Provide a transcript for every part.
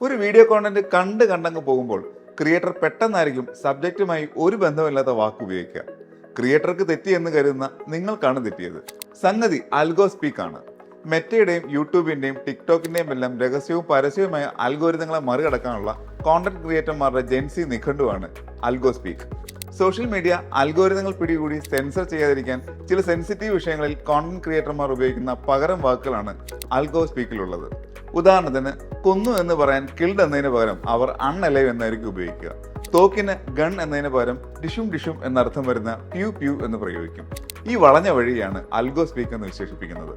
ഒരു video content കണ്ട് കണ്ടങ്ങ് പോകുമ്പോൾ ക്രിയേറ്റർ പെട്ടെന്നായിരിക്കും സബ്ജക്റ്റുമായി ഒരു ബന്ധമില്ലാത്ത വാക്ക് ഉപയോഗിക്കുക. ക്രിയേറ്റർക്ക് തെറ്റി എന്ന് കരുതുന്ന നിങ്ങൾക്കാണ് തെറ്റിയത്. സംഗതി അൽഗോ സ്പീക്ക് ആണ്. മെറ്റയുടെയും യൂട്യൂബിന്റെയും ടിക്ടോക്കിന്റെയും എല്ലാം രഹസ്യവും പരസ്യവുമായ അൽഗോരിതങ്ങളെ മറികടക്കാനുള്ള കോണ്ടന്റ് ക്രിയേറ്റർമാരുടെ ജെൻസി നിഘണ്ടുവാണ് അൽഗോ സ്പീക്ക് സോഷ്യൽ മീഡിയ അൽഗോരിതങ്ങൾ പിടികൂടി സെൻസർ ചെയ്യാതിരിക്കാൻ ചില സെൻസിറ്റീവ് വിഷയങ്ങളിൽ കോണ്ടന്റ് ക്രിയേറ്റർമാർ ഉപയോഗിക്കുന്ന പകരം വാക്കുകളാണ് അൽഗോ സ്പീക്കിലുള്ളത് ഉദാഹരണത്തിന് കൊന്നു എന്ന് പറയാൻ കിൽഡ് എന്നതിന് പകരം അവർ അൺഅലൈവ് എന്നായിരിക്കും ഉപയോഗിക്കുക. തോക്കിന് ഗൺ എന്നതിന് പകരം ഡിഷും ഡിഷും എന്നർത്ഥം വരുന്ന പ്യൂ പ്യൂ എന്ന് പ്രയോഗിക്കും. ഈ വളഞ്ഞ വഴിയാണ് അൽഗോ സ്പീക്ക് എന്ന് വിശേഷിപ്പിക്കുന്നത്.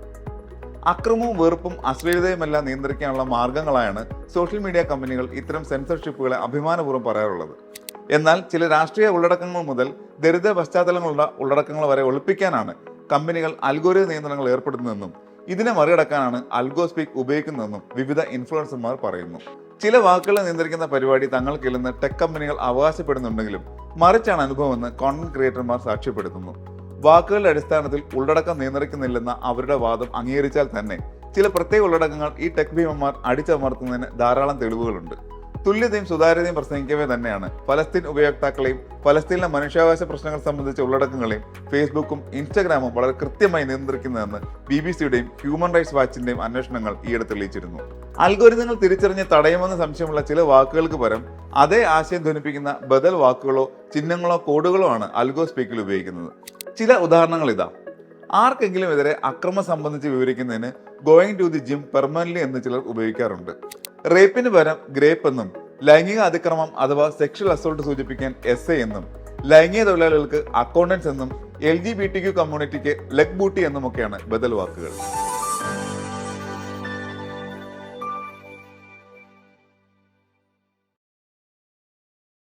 അക്രമവും വെറുപ്പും അശ്ലീലതയുമെല്ലാം നിയന്ത്രിക്കാനുള്ള മാർഗങ്ങളായാണ് സോഷ്യൽ മീഡിയ കമ്പനികൾ ഇത്തരം സെൻസർഷിപ്പുകളെ അഭിമാനപൂർവം പറയാറുള്ളത്. എന്നാൽ ചില രാഷ്ട്രീയ ഉള്ളടക്കങ്ങൾ മുതൽ ദരിദ്ര പശ്ചാത്തലങ്ങളുള്ള ഉള്ളടക്കങ്ങൾ വരെ ഒളിപ്പിക്കാനാണ് കമ്പനികൾ അൽഗോരിത നിയന്ത്രണങ്ങൾ ഏർപ്പെടുത്തുന്നതെന്നും ഇതിനെ മറികടക്കാനാണ് അൽഗോ സ്പീക്ക് ഉപയോഗിക്കുന്നതെന്നും വിവിധ ഇൻഫ്ലുവൻസർമാർ പറയുന്നു. ചില വാക്കുകളെ നിയന്ത്രിക്കുന്ന പരിപാടി തങ്ങൾക്കില്ലെന്ന് ടെക് കമ്പനികൾ അവകാശപ്പെടുന്നുണ്ടെങ്കിലും മറിച്ചാണ് അനുഭവമെന്ന് കോണ്ടന്റ് ക്രിയേറ്റർമാർ സാക്ഷ്യപ്പെടുത്തുന്നു. വാക്കുകളുടെ അടിസ്ഥാനത്തിൽ ഉള്ളടക്കം നിയന്ത്രിക്കുന്നില്ലെന്ന അവരുടെ വാദം അംഗീകരിച്ചാൽ തന്നെ ചില പ്രത്യേക ഉള്ളടക്കങ്ങൾ ഈ ടെക് ഭീമന്മാർ അടിച്ചമർത്തുന്നതിന് ധാരാളം തെളിവുകളുണ്ട്. തുല്യതയും സുതാര്യതയും പ്രസംഗിക്കവേ തന്നെയാണ്. ഫലസ്തീൻ ഉപയോക്താക്കളെയും ഫലസ്തീനിലെ മനുഷ്യാവകാശ പ്രശ്നങ്ങൾ സംബന്ധിച്ച ഉള്ളടക്കങ്ങളെയും ഫേസ്ബുക്കും ഇൻസ്റ്റാഗ്രാമും വളരെ കൃത്യമായി നിയന്ത്രിക്കുന്നതെന്ന് ബി ബി സിയുടെയും ഹ്യൂമൻ റൈറ്റ്സ് വാച്ചിന്റെയും അന്വേഷണങ്ങൾ ഈയിടെ തെളിയിച്ചിരുന്നു. അൽഗോരിതങ്ങൾ തിരിച്ചറിഞ്ഞ് തടയുമെന്ന് സംശയമുള്ള ചില വാക്കുകൾക്ക് പരം അതേ ആശയം ധ്വനിപ്പിക്കുന്ന ബദൽ വാക്കുകളോ ചിഹ്നങ്ങളോ കോഡുകളോ ആണ് അൽഗോ സ്പീക്കിൽ ഉപയോഗിക്കുന്നത്. ചില ഉദാഹരണങ്ങൾ ഇതാ. ആർക്കെങ്കിലും എതിരെ അക്രമം സംബന്ധിച്ച് വിവരിക്കുന്നതിന് going to the gym permanent എന്ന് ചിലർ ഉപയോഗിക്കാറുണ്ട്. റേപ്പിന് പകരം ഗ്രേപ്പ് എന്നും ലൈംഗിക അതിക്രമം അഥവാ സെക്ഷൽ അസോൾട്ട് സൂചിപ്പിക്കാൻ എസ് എ എന്നും ലൈംഗിക തൊഴിലാളികൾക്ക് അക്കൗണ്ടൻസ് എന്നും L G B T Q കമ്മ്യൂണിറ്റിക്ക് leg booty എന്നുമൊക്കെയാണ് ബദൽ വാക്കുകൾ.